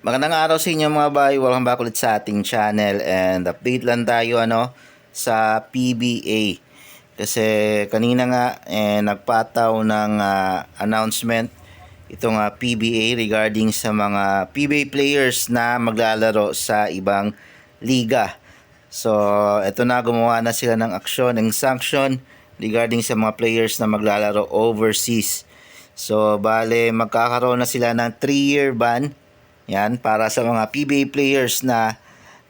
Magandang araw sa inyo mga bay. Welcome back ulit sa ating channel and update lang tayo ano sa PBA. Kasi kanina nga eh, nagpataw ng ah, announcement itong ah, PBA regarding sa mga PBA players na maglalaro sa ibang liga. So, ito na gumawa na sila ng aksyon, ng sanction regarding sa mga players na maglalaro overseas. So, bale magkakaroon na sila ng 3-year ban yan, para sa mga PBA players na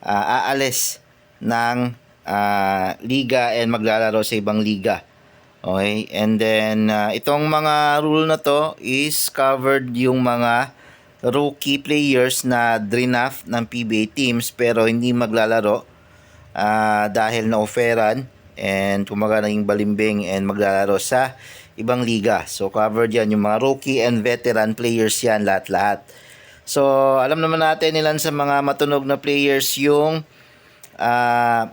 ah, aalis ng ah, liga and maglalaro sa ibang liga. Okay? And then, ah, itong mga rule na to is covered yung mga rookie players na draft ng PBA teams pero hindi maglalaro ah, dahil na-offeran and kumaga naging balimbing and maglalaro sa ibang liga. So, covered yan yung mga rookie and veteran players yan lahat-lahat. So, alam naman natin ilan sa mga matunog na players yung ah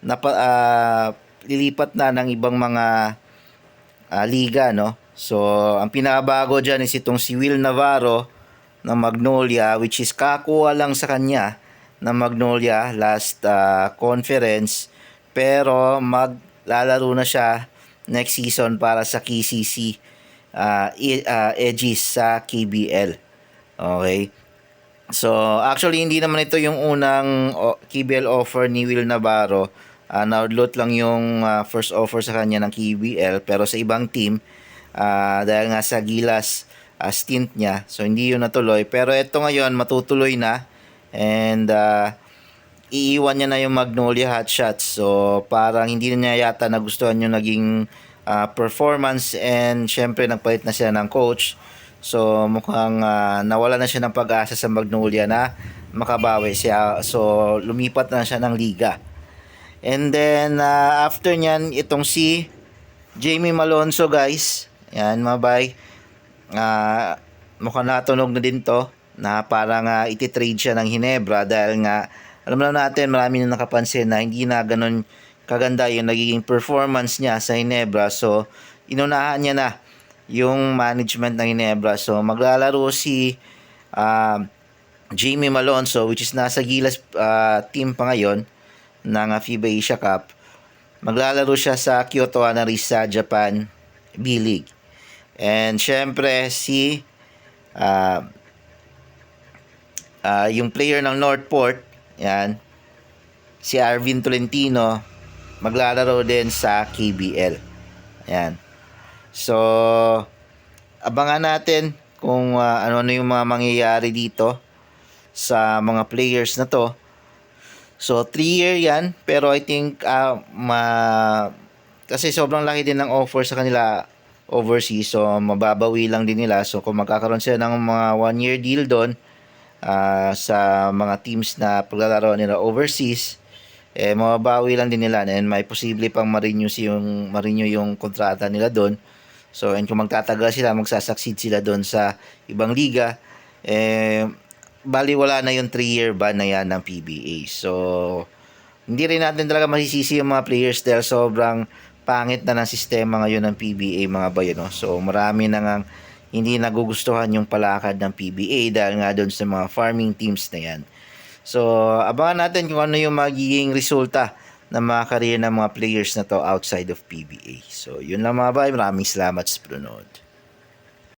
napa, ah, lilipat na ng ibang mga ah, liga, no? So, ang pinabago dyan is itong si Will Navarro ng Magnolia, which is kakuha lang sa kanya ng Magnolia last ah, conference. Pero maglalaro na siya next season para sa KCC e- ah, Edges sa KBL. Okay. So, actually, hindi naman ito yung unang KBL offer ni Will Navarro. Uh, na-outload lang yung ah, first offer sa kanya ng KBL. Pero sa ibang team, ah, dahil nga sa Gilas ah, stint niya, so hindi yun natuloy. Pero ito ngayon, matutuloy na. And ah, iiwan niya na yung Magnolia Hotshots. So, parang hindi na niya yata nagustuhan yung naging ah, performance and syempre nagpalit na siya ng coach. So, mukhang ah, nawala na siya ng pag-asa sa Magnolia na makabawi siya. So, lumipat na siya ng liga. And then, ah, after nyan, itong si Jamie Malonzo, guys. Yan, mabay. Ah, mukhang natunog na din to na parang uh, ititrade siya ng Hinebra dahil nga alam na natin marami na nakapansin na hindi na ganun kaganda yung nagiging performance niya sa Hinebra so inunahan niya na yung management ng Hinebra so maglalaro si ah, Jamie Malonzo which is nasa Gilas ah, team pa ngayon ng ah, FIBA Asia Cup maglalaro siya sa Kyoto Hanari sa Japan B-League and syempre si ah, ah, yung player ng Northport, yan, si Arvin Tolentino, maglalaro din sa KBL. Yan. So, abangan natin kung ah, ano-ano yung mga mangyayari dito sa mga players na to. So, 3 year yan, pero I think ah, ma kasi sobrang laki din ng offer sa kanila overseas. So, mababawi lang din nila. So, kung magkakaroon sila ng mga 1 year deal doon, ah, sa mga teams na paglalaro nila overseas, eh mababawi lang din nila and may posible pang ma-renew si yung ma-renew yung kontrata nila doon. So and kung magtatagal sila, magsasucceed sila doon sa ibang liga, eh bali wala na yung 3 year ban na yan ng PBA. So hindi rin natin talaga masisisi yung mga players dahil sobrang pangit na ng sistema ngayon ng PBA mga bayo no. So marami na ngang hindi nagugustuhan yung palakad ng PBA dahil nga doon sa mga farming teams na yan. So, abangan natin kung ano yung magiging resulta ng mga career ng mga players na to outside of PBA. So, yun lang mga bay. Maraming salamat sa panonood.